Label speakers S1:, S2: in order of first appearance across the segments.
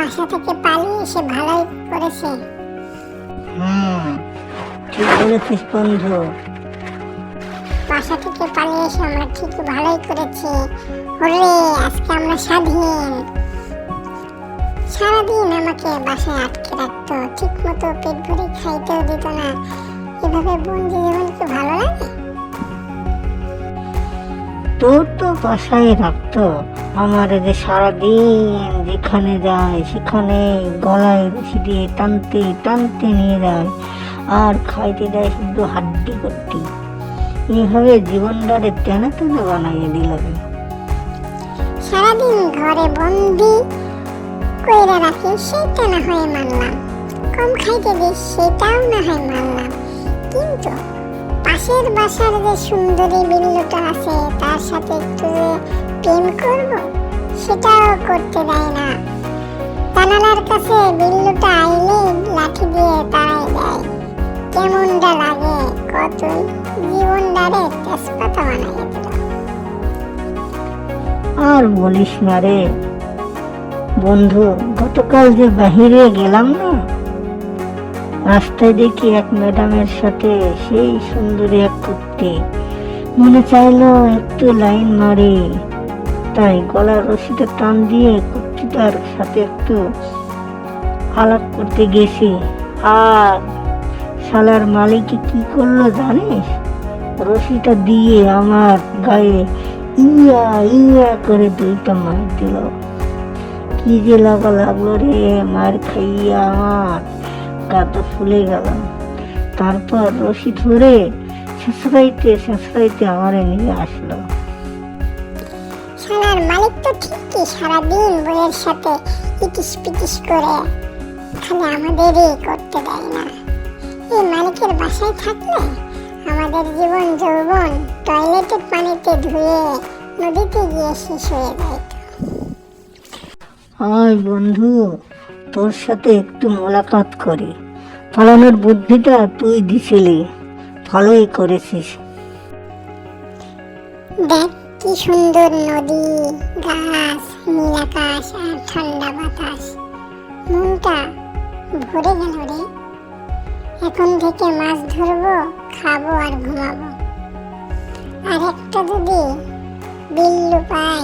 S1: বাসা থেকে পালিয়ে এসে ভালোই করেছে।
S2: হুম ঠিক বলেছিস বন্ধু।
S1: বাসা থেকে পালিয়ে এসে আমরা ঠিক ভালোই করেছি। ওরে আজকে আমরা স্বাধীন। সারাদিন আমাকে বাসায় আটকে রাখতো ঠিক মতো পেট ভরে খাইতেও দিত না। এভাবে বন্দি জীবন কি ভালো লাগে?
S2: তোর তো বাসায় রাখতো। আমার যে সারাদিন যেখানে যায়, সেখানে গলায় রশি দিয়ে টানতে টানতে নিয়ে যায়। আর খাইতে দেয় শুধু হাড্ডি করতি। এইভাবে জীবনটারে টেনে টেনে বানাইয়ে দিল।
S1: সারাদিন ঘরে বন্দি কইরা রাখি, সেটা না হয় মানলাম। কম খাইতে দিস, সেটাও না হয় মানলাম। কিন্তু পাশের বাসার যে সুন্দরী বিল্লুটা আছে, তার সাথে একটু যে প্রেম করব, সেটাও করতে দেয় না। জানালার কাছে বিল্লুটা আইলে লাঠি দিয়ে তাড়াই দেয়। কেমনটা লাগে? কতই জীবনটারে তেজপাতা বানাইয়ে দিল
S2: আর বলিস না রে। বন্ধু, গতকাল যে বাহিরে গেলাম না রাস্তায় দেখি এক ম্যাডামের সাথে সেই সুন্দরী এক কুর্তি মনে চাইলো একটু লাইন মারি। তাই গলার রশিটা টান দিয়ে কুর্তিটার সাথে একটু আলাপ করতে গেছি। আর শালার মালিক কি করল জানিস? রশিটা দিয়ে আমার গায়ে ইয়া ইয়া করে দুইটা মার দিল। কি যে লাগা লাগল রে মার খাইয়া আমার। গাটা ফুলে গেল তারপর রশি ধরে শেষরাইতে শেষরাইতে আমারে নিয়ে আসলো।
S1: শালার মালিক তো ঠিকই সারাদিন বইয়ের সাথে ইটিস পিটিস করে। খালি আমাদেরই করতে দেয় না। এই মালিকের বাসায় থাকলে আমাদের জীবন যৌবন টয়লেটের পানিতে ধুয়ে নদীতে গিয়ে শেষ হয়ে যায়
S2: আয় বন্ধু তোর সাথে একটু মোলাকাত করি। পালানোর বুদ্ধিটা তুই দিছিলি ভালোই করেছিস।
S1: দেখ কি সুন্দর নদী, গাছ, নীল আকাশ আর ঠান্ডা বাতাস। মনটা ভরে গেল রে। এখন থেকে মাছ ধরবো, খাব আর ঘুমাবো। আর একটা যদি বিল্লু পাই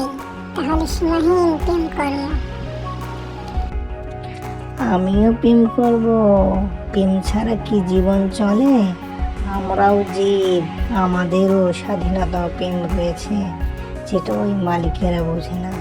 S1: তাহলে সীমাহীন প্রেম কর্ম
S2: আমিও প্রেম করব। প্রেম ছাড়া কি জীবন চলে? আমরাও জীব। আমাদেরও স্বাধীনতা প্রেম রয়েছে। যেটা ওই মালিকেরা বোঝে না।